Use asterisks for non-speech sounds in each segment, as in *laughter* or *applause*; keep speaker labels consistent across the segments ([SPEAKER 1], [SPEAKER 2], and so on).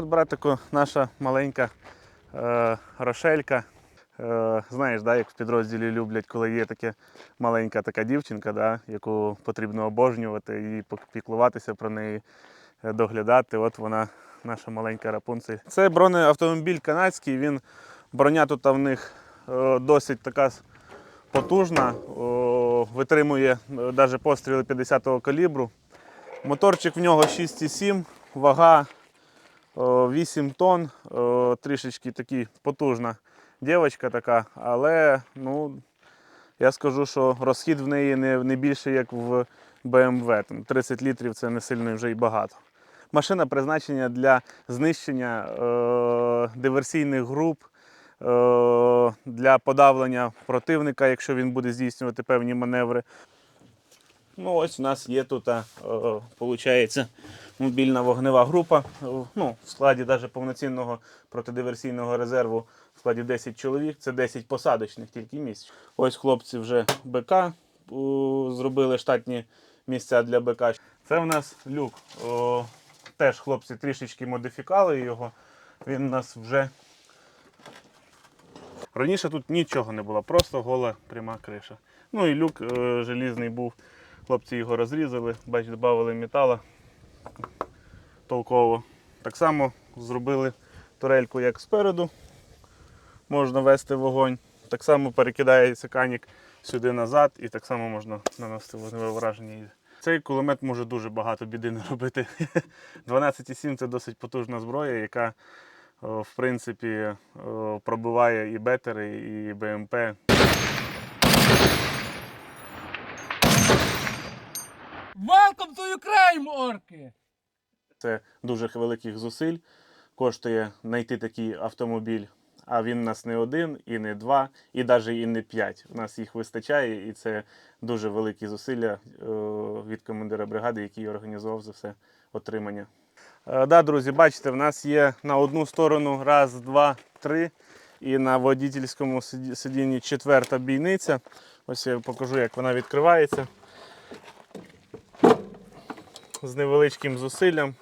[SPEAKER 1] от, братику, наша маленька е, Рошелька. Е, знаєш, да, як в підрозділі люблять, коли є таке маленька така дівчинка, да, яку потрібно обожнювати і піклуватися про неї, е, доглядати. От вона, наша маленька рапунцель. Це бронеавтомобіль канадський. Він броня тут в них е, досить така потужна, о, витримує навіть постріли 50-го калібру. Моторчик в нього 6,7, вага 8 тонн, трішечки такі потужна дівчинка така, але ну, я скажу, що розхід в неї не, не більше, як в BMW. Там 30 літрів це не сильно вже й багато. Машина призначена для знищення е, диверсійних груп, е, для подавлення противника, якщо він буде здійснювати певні маневри. Ну, ось у нас є тут, е, виходить, мобільна вогнева група. е, Ну, в складі навіть повноцінного протидиверсійного резерву в складі 10 чоловік, це 10 посадочних тільки місць. Ось хлопці вже БК у, зробили штатні місця для БК. Це в нас люк. О, теж хлопці трішечки модифікали його. Він у нас вже. Раніше тут нічого не було, просто гола пряма криша. Ну і люк е, желізний був. Хлопці його розрізали, бач, додали метала толково. Так само зробили турельку як спереду. Можна вести вогонь. Так само перекидається канік сюди назад і так само можна наносити вогневе враження. Цей кулемет може дуже багато біди не робити. *laughs* 12,7 це досить потужна зброя, яка в принципі пробиває і бетери, і БМП.
[SPEAKER 2] Welcome to Ukraine, орки!
[SPEAKER 1] Це дуже великих зусиль. Коштує знайти такий автомобіль. А він у нас не один, і не два, і навіть і не п'ять. У нас їх вистачає, і це дуже великі зусилля е, від командира бригади, який організував за все отримання. Е, да, друзі, бачите, в нас є на одну сторону раз, два, три. І на водительському сиді- сидінні четверта бійниця. Ось я покажу, як вона відкривається. З невеличким зусиллям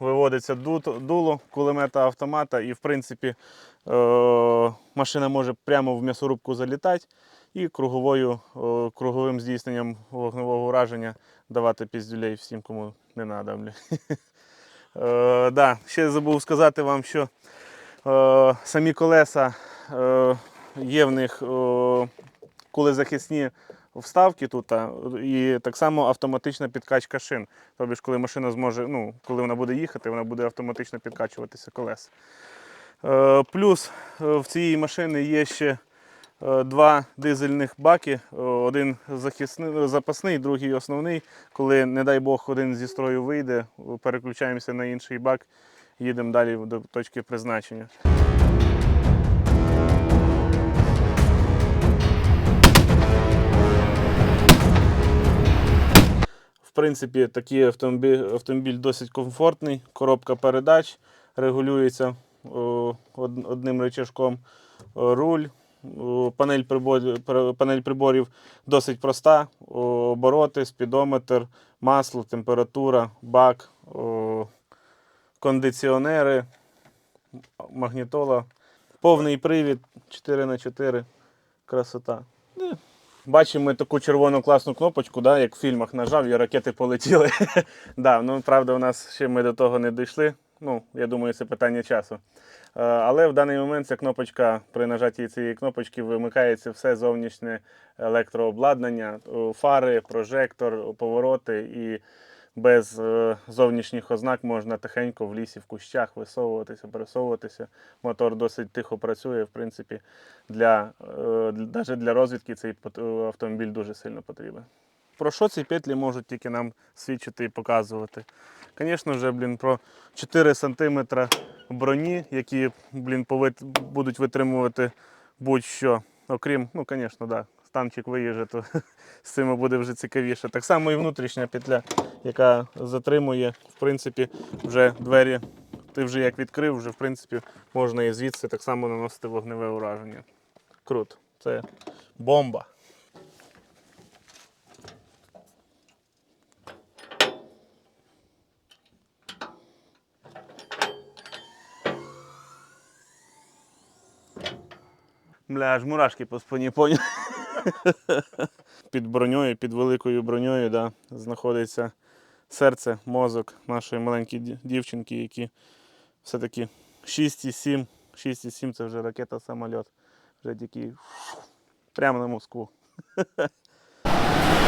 [SPEAKER 1] виводиться дуло кулемета автомата, і в принципі машина може прямо в м'ясорубку залітати і круговою, круговим здійсненням вогневого ураження давати піздюлей всім, кому не треба. *laughs* Да, ще забув сказати вам, що самі колеса є в них е, кулезахисні вставки тут, і так само автоматична підкачка шин. Тобто, коли машина зможе, ну, коли вона буде їхати, вона буде автоматично підкачуватися колеса. Е, плюс е, в цій машині є ще е, два дизельних баки. Один захисний, запасний, другий основний. Коли, не дай Бог, один зі строю вийде, переключаємося на інший бак, їдемо далі до точки призначення. Принципі, такий автомобіль, автомобіль досить комфортний. Коробка передач регулюється о, одним рычажком. Руль, панель, приборів, панель приборів досить проста. Обороти, спідометр, масло, температура, бак, кондиціонери, магнітола. Повний привід 4х4. Красота. Е, Бачимо ми таку червону класну кнопочку, да, як в фільмах нажав і ракети полетіли. *laughs* да, ну, правда, у нас ще ми до того не дійшли. Ну, я думаю, це питання часу. Е, Але в даний момент ця кнопочка, при нажатті цієї кнопочки вимикається все зовнішнє електрообладнання, фари, прожектор, повороти і без е, зовнішніх ознак можна тихенько в лісі, в кущах висовуватися, пересовуватися. Мотор досить тихо працює. В принципі, для, е, навіть для розвідки цей автомобіль дуже сильно потрібен. Про що ці петлі можуть тільки нам свідчити і показувати? Звісно ж, блін, про 4 см броні, які блін, будуть витримувати будь-що. Окрім, ну, звісно, да, танчик виїже, то *laughs* з цим буде вже цікавіше. Так само і внутрішня петля, яка затримує, в принципі, вже двері. Ти вже як відкрив, вже в принципі можна і звідси так само наносити вогневе ураження. Крут. Це бомба. Бля, аж мурашки по спині поняв. *laughs* Під броньою, під великою броньою, да, знаходиться серце, мозок нашої маленької дівчинки, які все-таки 6,7. 6,7 це вже ракета самоліт. Вже тільки прямо на Москву. *laughs*